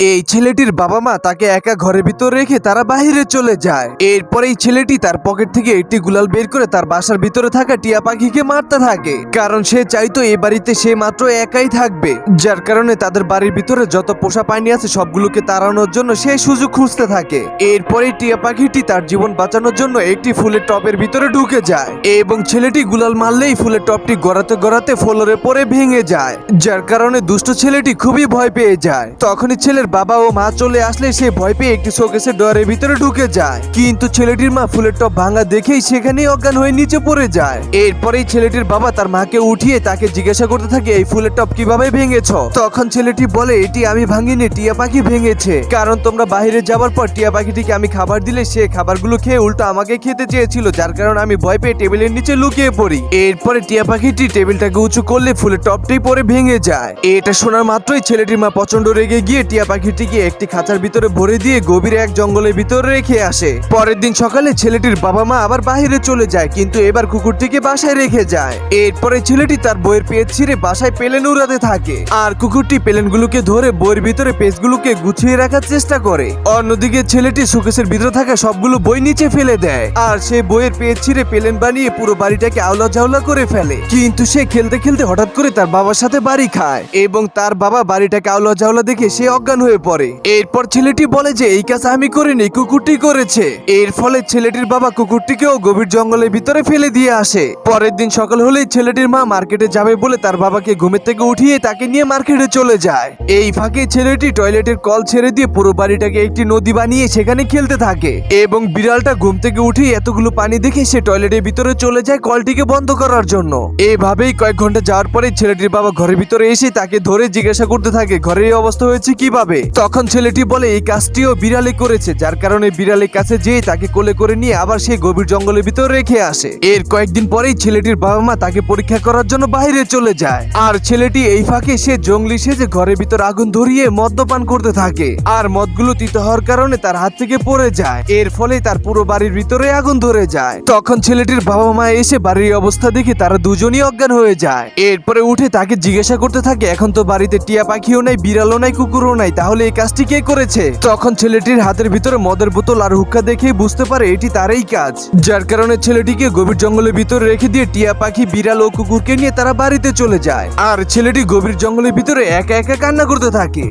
এই ছেলেটির বাবা মা তাকে একা ঘরের ভিতর রেখে তারা বাইরে চলে যায়। এরপর এই ছেলেটি তার পকেট থেকে একটি গুলাল বের করে তার বাসার ভিতরে থাকা টিয়া পাখিকে মারতে থাকে। কারণ সে চাইতো এই বাড়িতে সে মাত্র একাই থাকবে। যার কারণে তাদের বাড়ির ভিতরে যত পোষা পানি আছে সবগুলোকে তাড়ানোর জন্য সে সুযোগ খুঁজতে থাকে। এরপরে টিয়া পাখিটি তার জীবন বাঁচানোর জন্য একটি ফুলের টপের ভিতরে ঢুকে যায় এবং ছেলেটি গুলাল মারলেই ফুলের টপটি গড়াতে গড়াতে ফ্লোরে পরে ভেঙে যায়। যার কারণে দুষ্ট ছেলেটি খুবই ভয় পেয়ে যায়। তখনই ছেলের বাবা ও মা চলে আসলে সে ভয় পেয়ে একটি শোকেসের ডোরের ভিতরে ঢুকে যায়। কিন্তু ছেলেটির মা ফুলের টপ ভাঙা দেখেই সেখানেই অজ্ঞান হয়ে নিচে পড়ে যায়। এরপরেই ছেলেটির বাবা তার মাকে উঠিয়ে তাকে জিজ্ঞাসা করতে থাকে, এই ফুলের টপ কীভাবে ভেঙেছ? তখন ছেলেটি বলে, এটি আমি ভাঙিনি, টিয়া পাখি ভেঙেছে। কারণ তোমরা বাইরে যাওয়ার পর টিয়া পাখিটিকে আমি খাবার দিলে সে খাবারগুলো খেয়ে উল্টো আমাকে খেতে চেয়েছিল, যার কারণে আমি ভয় পেয়ে টেবিলের নিচে লুকিয়ে পড়ি। এরপরে টিয়া পাখিটি টেবিলটাকে উঁচু করলে ফুলের টপটাই পরে ভেঙে যায়। এটা শোনার মাত্রই ছেলেটির মা প্রচণ্ড রেগে গিয়ে টিয়া পাখিটিকে একটি খাঁচার ভিতরে ভরে দিয়ে গভীর এক জঙ্গলের ভিতরে রেখে আসে। পরের দিন সকালে ছেলেটির বাবা মা আবার বাইরে চলে যায়, কিন্তু এবার কুকুরটিকে বাসায় রেখে যায়। এরপরে ছেলেটি তার বইয়ের পেজ ছিঁড়ে বাসায় পেলেন উড়াতে থাকে। আর কুকুরটি পেলেনগুলোকে ধরে বইয়ের ভিতরে পেজগুলোকে গুছিয়ে রাখার চেষ্টা করে। অন্যদিকে ছেলেটি সুকেশের ভিতরে থাকা সবগুলো বই নিচে ফেলে দেয়। আর সে বইয়ের পেজ ছিঁড়ে পেলেন বানিয়ে পুরো বাড়িটাকে আওলা ঝাউলা করে ফেলে। কিন্তু সে খেলতে খেলতে হঠাৎ করে তার বাবার সাথে বাড়ি খায় এবং তার বাবা বাড়িটাকে আওলা ঝাউলা দেখে সে অজ্ঞান হয়ে পড়ে। এরপর ছেলেটি বলে যে, এই কাজ আমি করিনি, কুকুরটি করেছে। এর ফলে ছেলেটির বাবা কুকুরটিকেও গভীর জঙ্গলের ভিতরে ফেলে দিয়ে আসে। পরের দিন সকাল হলেই ছেলেটির মা মার্কেটে যাবে বলে তার বাবাকে ঘুমের থেকে উঠিয়ে তাকে নিয়ে মার্কেটে চলে যায়। এই ফাঁকে ছেলেটি টয়লেটের কল ছেড়ে দিয়ে পুরো বাড়িটাকে একটি নদী বানিয়ে সেখানে খেলতে থাকে এবং বিড়ালটা ঘুম থেকে উঠে এতগুলো পানি দেখে সে টয়লেটের ভিতরে চলে যায় কলটিকে বন্ধ করার জন্য। এভাবেই কয়েক ঘণ্টা যাওয়ার পরে ছেলেটির বাবা ঘরের ভিতরে এসে তাকে ধরে জিজ্ঞাসা করতে থাকে, ঘরের অবস্থা হয়েছে কীভাবে? তখন ছেলেটি বলে, এই কাজটিও বিড়ালে করেছে। যার কারণে বিড়ালের কাছে যেয়ে তাকে কোলে করে নিয়ে আবার সে গভীর জঙ্গলের ভিতরে রেখে আসে। এর কয়েকদিন পরেই ছেলেটির বাবা মা তাকে পরীক্ষা করার জন্য বাইরে চলে যায়। আর ছেলেটি এই ফাঁকে সে জঙ্গলি সেজে ঘরের ভিতর আগুন ধরিয়ে মদ্যপান করতে থাকে। আর মদগুলো তিতে হওয়ার কারণে তার হাত থেকে পড়ে যায়। এর ফলে তার পুরো বাড়ির ভিতরে আগুন ধরে যায়। তখন ছেলেটির বাবা মা এসে বাড়ির অবস্থা দেখে তারা দুজনই অজ্ঞান হয়ে যায়। এরপরে উঠে তাকে জিজ্ঞাসা করতে থাকে, এখন তো বাড়িতে টিয়া পাখিও নাই, বিড়ালও নাই, কুকুরও নাই তাহলে এই কাজটি কে করেছে? তখন ছেলেটির হাতের ভিতরে মদের বোতল আর হুক্কা দেখে বুঝতে পারে এটি তারই কাজ। যার কারণে ছেলেটিকে গভীর জঙ্গলের ভিতরে রেখে দিয়ে টিয়া পাখি, বিড়াল ও কুকুরকে নিয়ে তারা বাড়িতে চলে যায়। আর ছেলেটি গভীর জঙ্গলের ভিতরে একা একা কান্না করতে থাকে।